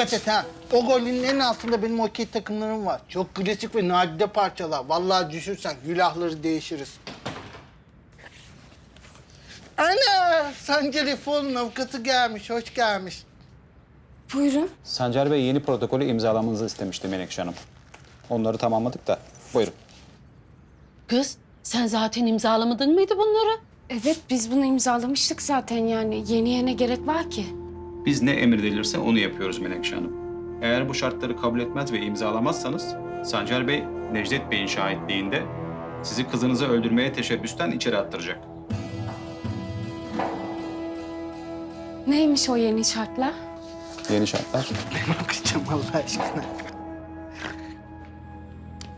dikkat et ha. O golün en altında benim okey takımlarım var. Çok klasik ve nadide parçalar. Vallahi düşürsen külahları değişiriz. Ana! Sancar Efoğlu'nun avukatı gelmiş, hoş gelmiş. Buyurun. Sancar Bey yeni protokolü imzalamanızı istemişti Menekşe Hanım. Onları tamamladık da. Buyurun. Kız sen zaten imzalamadın mıydı bunları? Evet biz bunu imzalamıştık zaten yani. Yeniye ne gerek var ki? Biz ne emredilirse onu yapıyoruz Menekşe Hanım. Eğer bu şartları kabul etmez ve imzalamazsanız Sancar Bey, Necdet Bey'in şahitliğinde sizi kızınızı öldürmeye teşebbüsten içeri attıracak. Neymiş o yeni şartlar? Yeni şartlar. Ben okuyacağım Allah aşkına.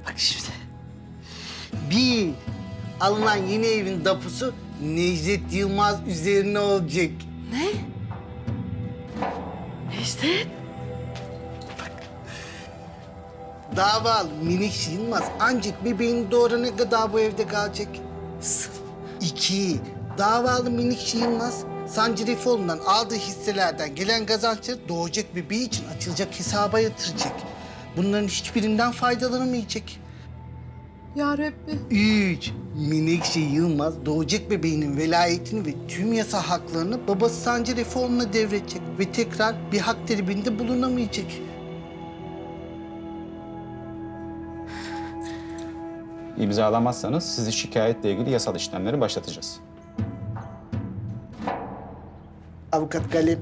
Bak şimdi. Bir, alınan yeni evin dapusu Necdet Yılmaz üzerine olacak. Ne? Necdet. Davalı minik Yılmaz ancak bebeğini doğurana kadar bu evde kalacak. İki, davalı minik Yılmaz Sancı Refoğlu'ndan aldığı hisselerden gelen kazançları doğacak bebeği için açılacak hesaba yatıracak. Bunların hiçbirinden faydalanamayacak. Ya Rabbi. Üç, Menekşe Yılmaz doğacak bebeğinin velayetini ve tüm yasa haklarını babası Sancı Refoğlu'na devredecek ve tekrar bir hak talebinde bulunamayacak. İmzalamazsanız sizi şikayetle ilgili yasal işlemleri başlatacağız. Avukat Galip.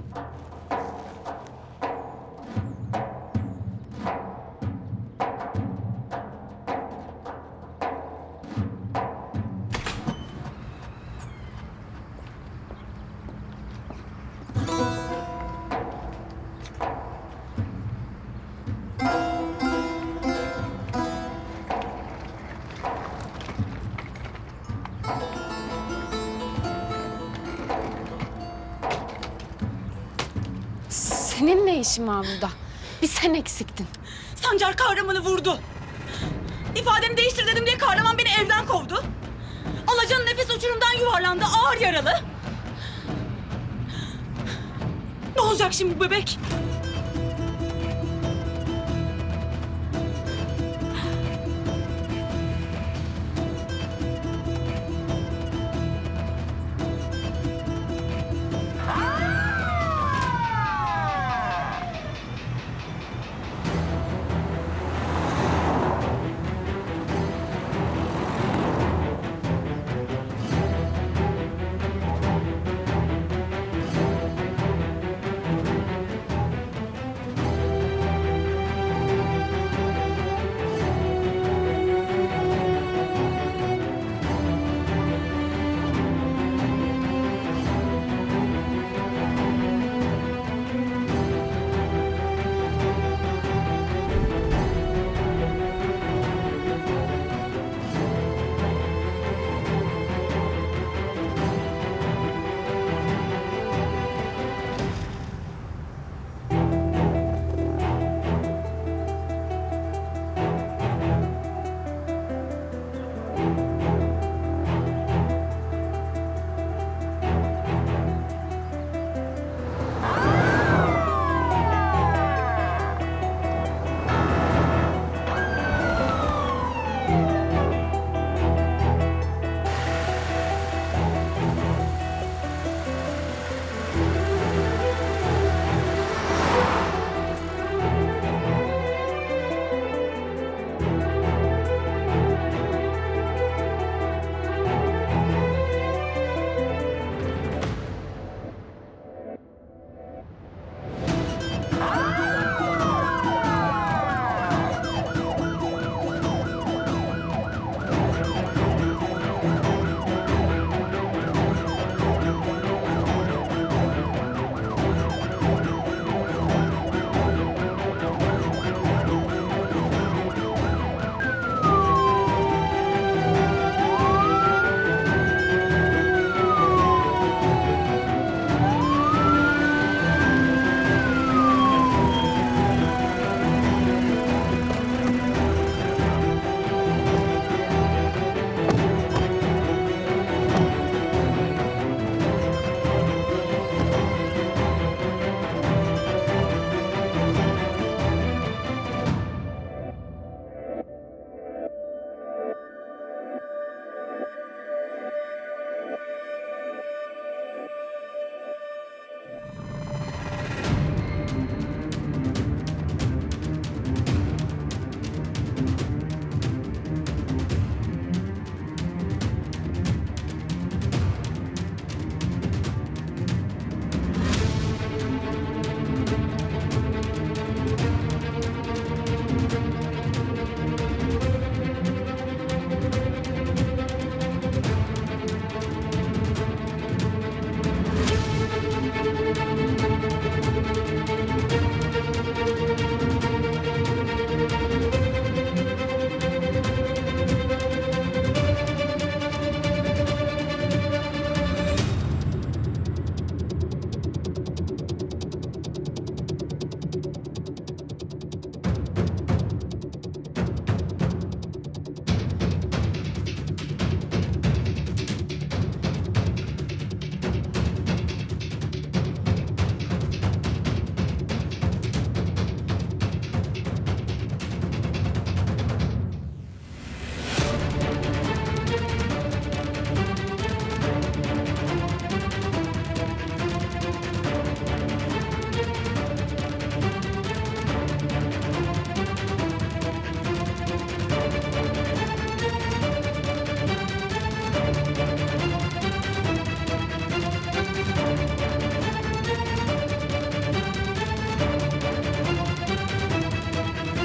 Senin ne işin var burada? Bir sen eksiktin. Sancar kahramanı vurdu. İfademi değiştir dedim diye kahraman beni evden kovdu. Alacan'ın nefes uçurumdan yuvarlandı ağır yaralı. Ne olacak şimdi bu bebek?